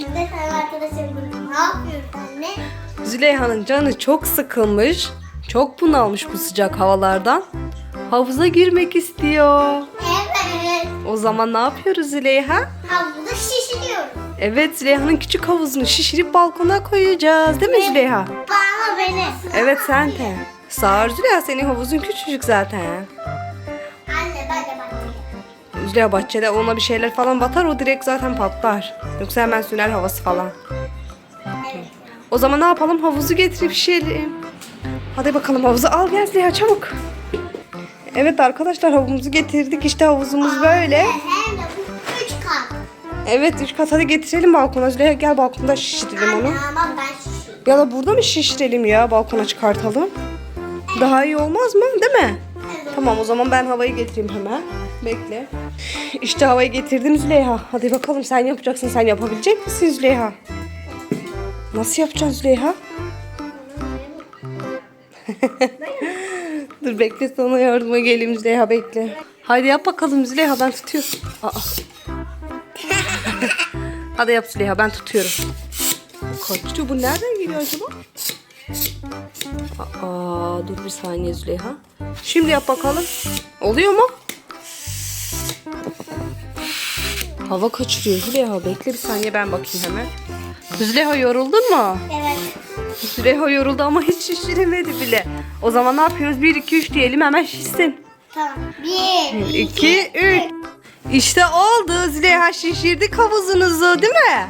Sen arkadaşım bunu ne yapıyorsun anne? Züleyha'nın canı çok sıkılmış. Çok bunalmış bu sıcak havalardan. Havuza girmek istiyor. Evet. O zaman ne yapıyoruz Züleyha? Havuzu şişiriyorum. Evet Züleyha'nın küçük havuzunu şişirip balkona koyacağız. Değil mi Züleyha? Bana beni. Evet sen de. Sağır Züleyha senin havuzun küçücük zaten. Züleyha bahçede ona bir şeyler falan batar o direkt zaten patlar. Yoksa hemen süner havası falan. O zaman ne yapalım? Havuzu getirip şişirelim. Hadi bakalım havuzu al gel Züleyha çabuk. Evet arkadaşlar havuzumuzu getirdik. İşte havuzumuz böyle. Evet üç kat hadi getirelim balkona. Züleyha gel balkonda şişirelim onu. Ya da burada mı şişirelim ya balkona çıkartalım? Daha iyi olmaz mı değil mi? Tamam o zaman ben havayı getireyim hemen. Bekle. İşte havayı getirdim Züleyha. Hadi bakalım sen yapacaksın. Sen yapabilecek misin Züleyha? Nasıl yapacaksın Züleyha? Dur bekle sana yardıma geleyim Züleyha bekle. Haydi yap bakalım Züleyha ben tutuyorum. Aa. Hadi yap Züleyha ben tutuyorum. Kaçtı bu nereden geliyor acaba? Aa, dur bir saniye Züleyha. Şimdi yap bakalım. Oluyor mu? Hava kaçırıyor Züleyha. Bekle bir saniye ben bakayım hemen. Züleyha yoruldun mu? Evet. Züleyha yoruldu ama hiç şişiremedi bile. O zaman ne yapıyoruz? 1, 2, 3 diyelim hemen şişsin. Tamam. Bir, 2, 3. İşte oldu. Züleyha şişirdik havuzunuzu değil mi?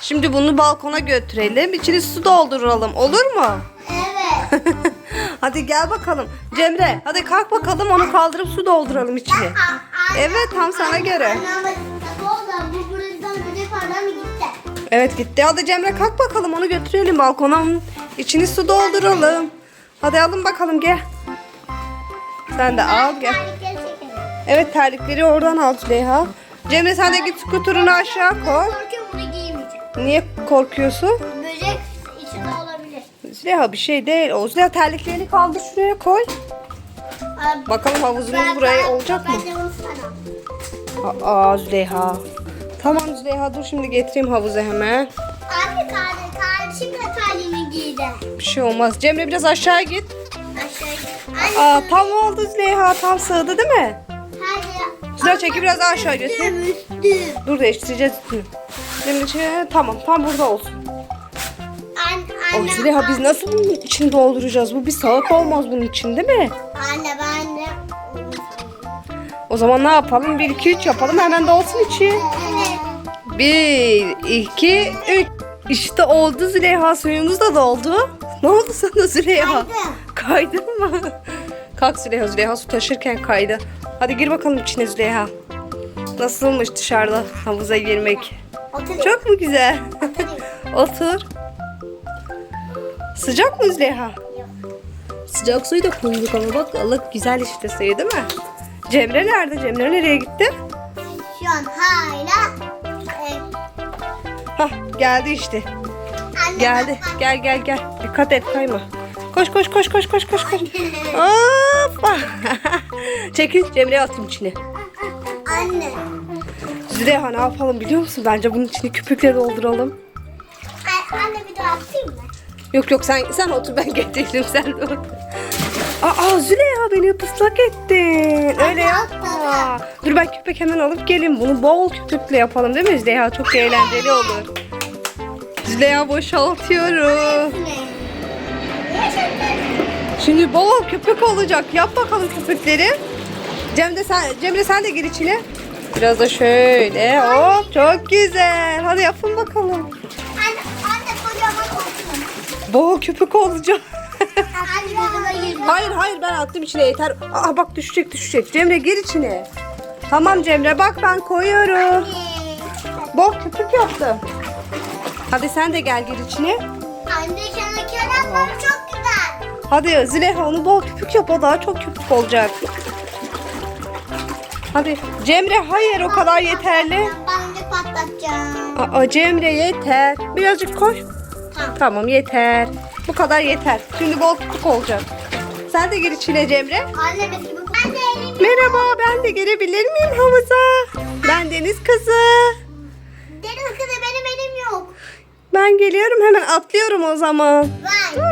Şimdi bunu balkona götürelim. İçine su dolduralım. Olur mu? Hadi gel bakalım. Cemre hadi kalk bakalım onu kaldırıp su dolduralım içine. Evet tam sana göre. Evet gitti. Hadi Cemre kalk bakalım onu götürelim balkona. İçini su dolduralım. Hadi alın bakalım gel. Sen de al gel. Evet terlikleri oradan al Züleyha. Cemre sen de git skuturunu aşağı koy. Niye korkuyorsun? Züleyha bir şey değil. O Züleyha terliklerini kaldır şuraya koy. Abi, Bakalım havuzumuz ben- buraya ben- olacak mı? Ben sana. Aa Züleyha. Tamam Züleyha dur şimdi getireyim havuza hemen. Abi kardeş, kardeşim de terliğini giydi. Bir şey olmaz. Cemre biraz aşağı git. Aşağı. Aa Anne, tam oldu Züleyha. Tam sığdı değil mi? hadi. Züleyha çeki biraz daha aşağı götür. Dur değiştireceğiz üstünü. Cemre tamam tam burada olsun. Anne, Züleyha biz nasıl bunun içini dolduracağız? Bu bir saat olmaz bunun için değil mi? Anne ben de. O zaman ne yapalım? 1 2 3 yapalım hemen dolsun içi. Evet. 1 2 3 İşte oldu Züleyha suyumuz da doldu. Ne oldu sana Züleyha? Kaydı. Kaydın mı? Kalk Züleyha Züleyha su taşırken kaydı. Hadi gir bakalım içine Züleyha. Nasılmış dışarıda havuza girmek? Otur. Çok mu güzel? Otur. Sıcak mı Züleyha? Sıcak suyu da koyduk ama bak Allah güzel işte suyu değil mi? Cemre nerede? Cemre nereye gitti? Şu an hala. e, Hah geldi işte. anne, Geldi. bak, Gel gel gel. Dikkat et kayma. Koş koş koş koş koş koş koş. bak. Hoppa. Çekil Cemre'ye atayım içine. Anne. Züleyha ne yapalım biliyor musun? Bence bunun içine köpükle dolduralım. Ay, Anne bir daha atayım mı? Yok yok sen sen otur ben getireyim sen de otur. Aa Züleyha beni ıslak ettin. Öyle yapma. Dur ben köpek hemen alıp geleyim. Bunu bol köpükle yapalım değil mi Züleyha? Çok eğlenceli olur. Züleyha boşaltıyorum. Şimdi bol köpük olacak. Yap bakalım köpükleri. Cemre sen, Cemre sen de gir içine. Biraz da şöyle. Hop çok güzel. Hadi yapın bakalım. Bol köpük olacak. Hayır hayır ben attım içine yeter. Aa bak düşecek düşecek. Cemre gir içine. Tamam Cemre bak ben koyuyorum. Bol köpük yaptım. Hadi sen de gel gir içine. Anne sana kenarları çok güzel. Hadi Züleyha onu bol köpük yap o daha çok köpük olacak. Hadi Cemre hayır o kadar yeterli. Ben de patlatacağım. Aa Cemre yeter. Birazcık koy. Tamam. Yeter. Bu kadar yeter. Şimdi bol köpük olacak. Sen de gir içine Cemre. Anne biz gibi. Anne elim. Merhaba ben de gelebilir miyim havuza? Ben Deniz kızı. Deniz kızı benim elim yok. Ben geliyorum hemen atlıyorum o zaman. Vay.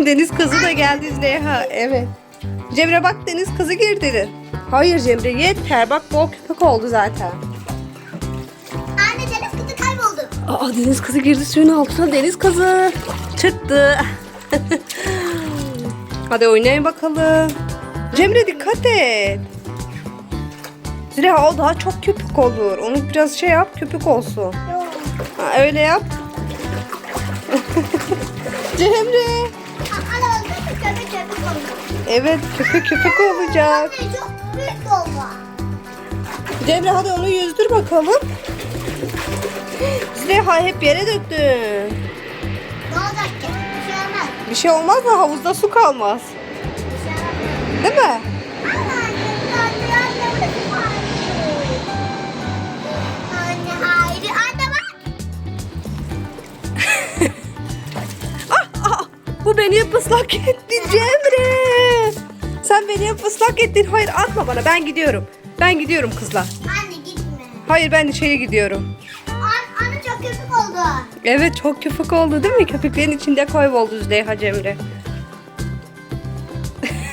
deniz kızı da geldi Züleyha. Evet. Cemre bak deniz kızı girdi. Hayır Cemre yeter. Bak bol köpek oldu zaten. Aa deniz kızı girdi suyun altına deniz kızı. Çıktı. Hadi oynayın bakalım. Cemre dikkat et. Züleyha o daha çok köpük olur. Onu biraz şey yap köpük olsun. Ha, öyle yap. Cemre. Evet köpük köpük olacak. Cemre hadi onu yüzdür bakalım. Züleyha hep yere döktün. Ne olacak ki? Bir şey olmaz. Bir şey olmaz da havuzda su kalmaz. Bir şey olmaz. Değil mi? Anne hayır. Anne bak. Ah, ah, bu beni ıslak etti Cemre. Sen beni ıslak ettin. Hayır atma bana ben gidiyorum. Ben gidiyorum kızlar. Anne gitme. Hayır ben içeri gidiyorum. Oldu. Evet çok köpük oldu değil mi? Köpüklerin içinde kayboldu Züleyha Cemre.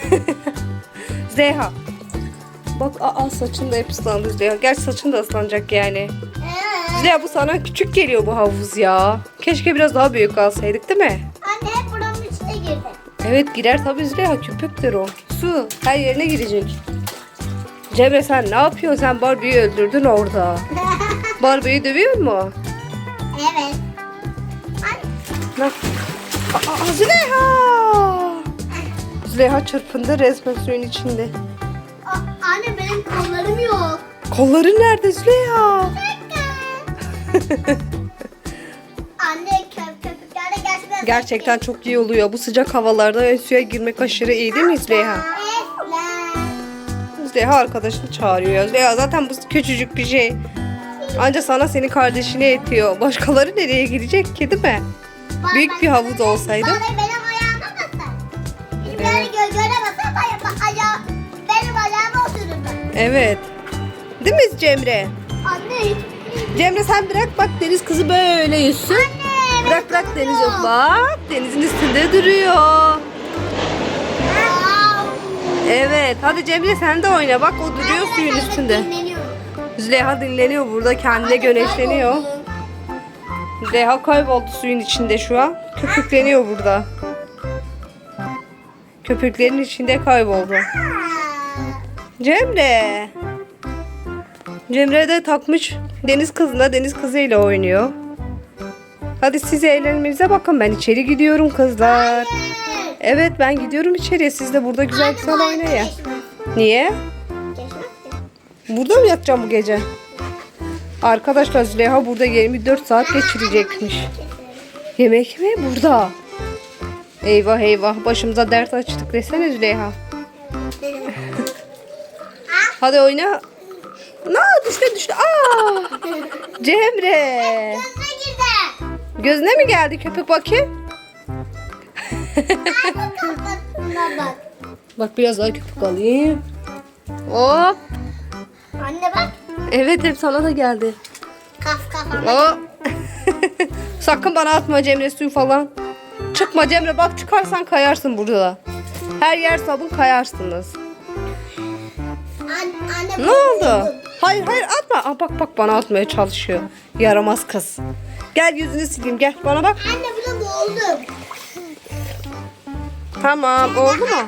Zeyha. Bak aa saçın da hep ıslandı Züleyha. Gerçi saçın da ıslanacak yani. Züleyha bu sana küçük geliyor bu havuz ya. Keşke biraz daha büyük alsaydık değil mi? anne hep buranın içine girdi. Evet girer tabii Züleyha köpüktür o. Su her yerine girecek. Cemre sen ne yapıyorsun? Sen Barbie'yi öldürdün orada. Barbie'yi dövüyor mu? Evet. Anne. Ne? Aa, aa, Züleyha! Züleyha çırpındı resmen suyun içinde. A- anne benim kollarım yok. Kolların nerede Züleyha? anne köp köpükler de gerçekten Gerçekten çok iyi oluyor. Bu sıcak havalarda suya girmek aşırı iyi değil mi Züleyha? Züleyha arkadaşını çağırıyor. Züleyha zaten bu küçücük bir şey. Anca sana senin kardeşine yetiyor. Başkaları nereye girecek ki değil mi? Bak, Büyük bir havuz olsaydı. Bana benim ayağıma basar. Benim böyle gö göre basar bana bak ayağı benim ayağıma oturur. Evet. Değil mi Cemre? Anne Cemre sen bırak bak deniz kızı böyle yüzsün. Anne Bırak bırak deniz yok. Bak denizin üstünde duruyor. Evet hadi Cemre sen de oyna bak o duruyor suyun üstünde. Züleyha dinleniyor burada kendine güneşleniyor. Züleyha kayboldu suyun içinde şu an. Köpükleniyor burada. Köpüklerin içinde kayboldu. Cemre. Cemre de takmış deniz kızına deniz kızıyla oynuyor. Hadi siz eğlenmenize bakın ben içeri gidiyorum kızlar. Evet ben gidiyorum içeriye siz de burada güzel güzel oynayın. Niye? Burada mı yatacağım bu gece? Arkadaşlar Züleyha burada 24 saat geçirecekmiş. Yemek mi? Burada. Eyvah eyvah başımıza dert açtık desene Züleyha. Hadi oyna. Na düştü düştü. Aa! Cemre. Gözüne mi geldi köpek bakayım? Bak. Bak biraz daha köpük alayım. Hop. Anne bak. Evet hep sana da geldi. Kaf kafama. Hop. Sakın bana atma Cemre suyu falan. Çıkma Cemre bak çıkarsan kayarsın burada. Her yer sabun kayarsınız. Anne, anne Ne oldu? Hayır hayır atma. Aa, bak bak bana atmaya çalışıyor. Yaramaz kız. Gel yüzünü sileyim gel bana bak. Anne burada boğuldum. Tamam oldu mu?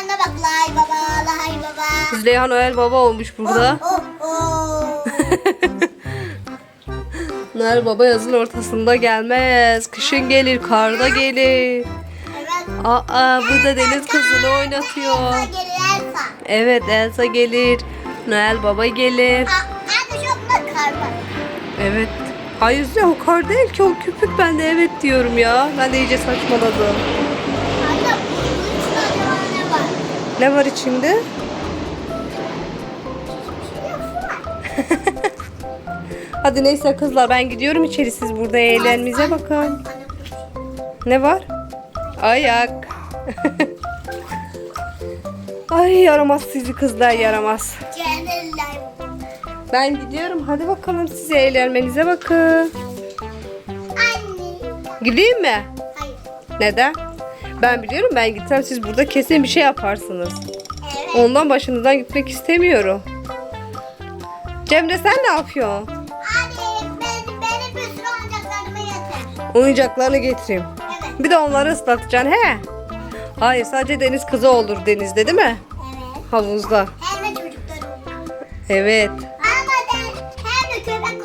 Anne, bak lay baba lay baba. Züleyha Noel Baba olmuş burada. Oh oh. Noel Baba yazın ortasında gelmez. Kışın gelir, karda gelir. Evet. Aa burada deniz kızını oynatıyor. Elsa gelir Elsa. Evet Elsa gelir. Noel Baba gelir. Aa, Anne şu anda kar var. Evet. Hayır ya o kar değil ki o köpük ben de evet diyorum ya. Ben de iyice saçmaladım. Ne var içinde? Hadi neyse kızlar ben gidiyorum içeri siz burada eğlenmenize bakın. Ne var? Ayak. Ay yaramaz sizi kızlar yaramaz. Ben gidiyorum. Hadi bakalım size eğlenmenize bakın. Anne. Gideyim mi? Hayır. Neden? Ben biliyorum ben gitsem siz burada kesin bir şey yaparsınız. Evet. Ondan başınızdan gitmek istemiyorum. Cemre sen ne yapıyorsun? Anne ben, benim bir sürü oyuncaklarımı getir. Oyuncaklarını getireyim. Evet. Bir de onları ıslatacaksın he? Hayır sadece deniz kızı olur denizde değil mi? Evet. Havuzda. Hem de çocuklarım. Evet. Ama ben hem de köpek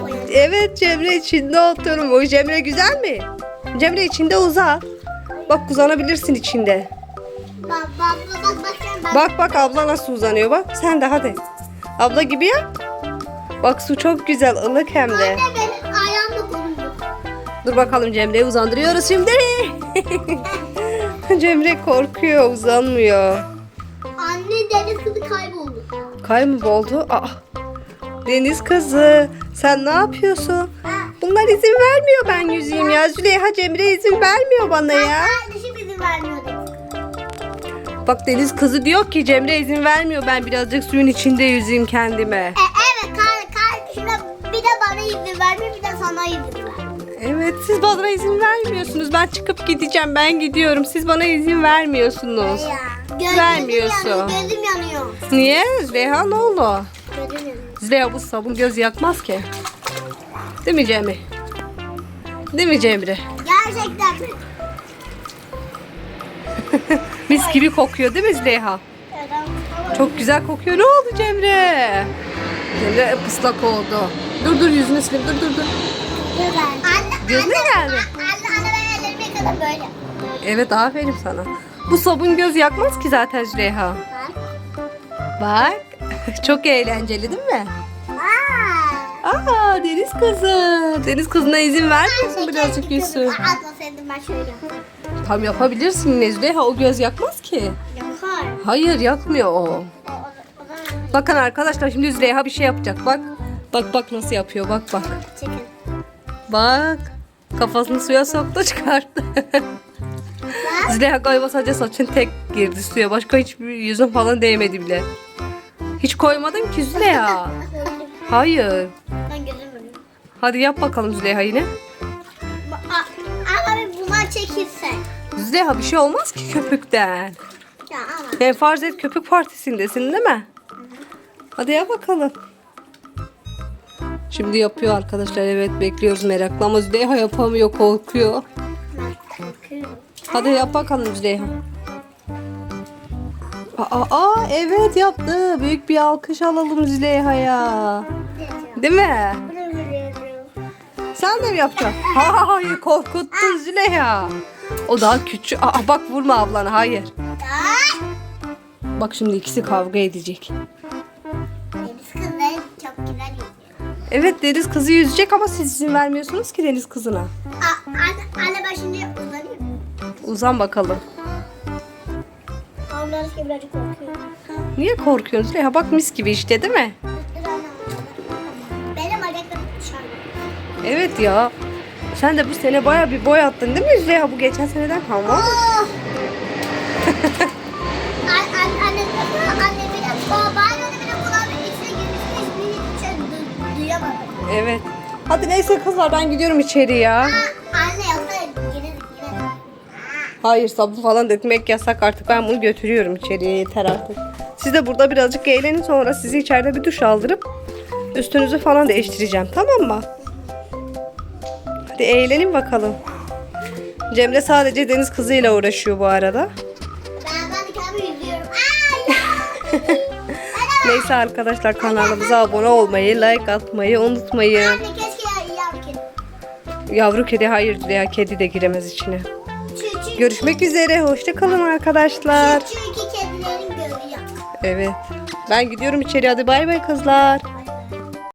oyuncak. Evet Cemre içinde oturuyorum. O Cemre güzel mi? Cemre içinde uzat. Bak uzanabilirsin içinde. Bak bak bak bak bak sen bak. Bak bak abla nasıl uzanıyor bak. Sen de hadi. Abla gibi yap. Bak su çok güzel ılık hem de. Anne benim ayağım da konuyor. Dur bakalım Cemre'yi uzandırıyoruz şimdi. Cemre korkuyor uzanmıyor. Anne deniz kızı kayboldu. Kay mı oldu? Aa, deniz kızı sen ne yapıyorsun? Ha. Bunlar izin vermiyor ben yüzeyim ya. Züleyha Cemre izin vermiyor bana ya. Kardeşim izin vermiyor deniz kızı. Bak deniz kızı diyor ki Cemre izin vermiyor. Ben birazcık suyun içinde yüzeyim kendime. E, evet kar, kardeşime bir de bana izin vermiyor bir de sana izin vermiyor. Evet siz bana izin vermiyorsunuz. Ben çıkıp gideceğim. Ben gidiyorum. Siz bana izin vermiyorsunuz. Ya. Göz, Vermiyorsun. Gözüm yanıyor. Gözüm yanıyor. Niye? Züleyha ne oldu? Gözüm yanıyor. Züleyha bu sabun göz yakmaz ki. Değil mi Cemre? Değil mi Cemre? Gerçekten mi? Mis gibi kokuyor değil mi Züleyha? Çok güzel kokuyor. Ne oldu Cemre? Cemre ıslak oldu. Dur dur yüzünü sileyim. Dur dur dur. Gözüne geldi. Anne, anne ben ellerimi yıkadım böyle. Evet aferin sana. Bu sabun göz yakmaz ki zaten Züleyha. Bak. Çok eğlenceli değil mi? Aa. Deniz kızı. Deniz kızına izin vermiyorsun birazcık yüzsün. Atmasaydım ben şöyle. Tam yapabilirsin yine Züleyha. O göz yakmaz ki. Yapar. Hayır yakmıyor o. Bakın arkadaşlar şimdi Züleyha bir şey yapacak. Bak. Bak bak nasıl yapıyor. Bak bak. çekin. Bak. Kafasını suya soktu çıkarttı. Züleyha galiba sadece saçın tek girdi suya. Başka hiçbir yüzün falan değmedi bile. Hiç koymadın ki Züleyha. Hayır. Ben gözüm yanıyor. Hadi yap bakalım Züleyha yine. Ba- Ama bir bunlar çekilsen. Züleyha bir şey olmaz ki köpükten. Ya ama. Yani farz et köpük partisindesin değil mi? Hadi yap bakalım. Şimdi yapıyor arkadaşlar. Evet bekliyoruz merakla ama Züleyha yapamıyor korkuyor. Ben korkuyorum. Hadi yap bakalım Züleyha. Aa, aa evet yaptı. Büyük bir alkış alalım Züleyha'ya. Değil mi? Sen de mi yapacaksın? Hayır korkuttun Züleyha. O daha küçük. Aa, bak vurma ablana hayır. Bak şimdi ikisi kavga edecek. Deniz kızları çok güzel yüzüyor. Evet deniz kızı yüzecek ama siz izin vermiyorsunuz ki deniz kızına. Aa, Anne, anne ben şimdi uzanıyorum. Uzan bakalım. Ondan sonra birazcık korkuyorum. Niye korkuyorsun Züleyha? Bak mis gibi işte değil mi? Evet ya. Sen de bu sene baya bir boy attın değil mi Züleyha? Bu geçen seneden kalma. Oh! Du- duyamadım. Evet. Hadi neyse kızlar ben gidiyorum içeri ya. Aa, anne yoksa yine. Hayır sabun falan dökmek yasak artık. Ben bunu götürüyorum içeriye yeter artık. Siz de burada birazcık eğlenin sonra sizi içeride bir duş aldırıp üstünüzü falan değiştireceğim tamam mı? Hadi eğlenin bakalım. Cemre sadece deniz kızıyla uğraşıyor bu arada. Ben ben kendimi. Neyse arkadaşlar kanalımıza abone olmayı, like atmayı unutmayın. Anne keşke ya, yavru kedi. Yavru kedi hayır ya kedi de giremez içine. Çünkü, Görüşmek üzere. Hoşçakalın arkadaşlar. çünkü kedilerin gözü yok. Evet. Ben gidiyorum içeri. Hadi bay bay kızlar.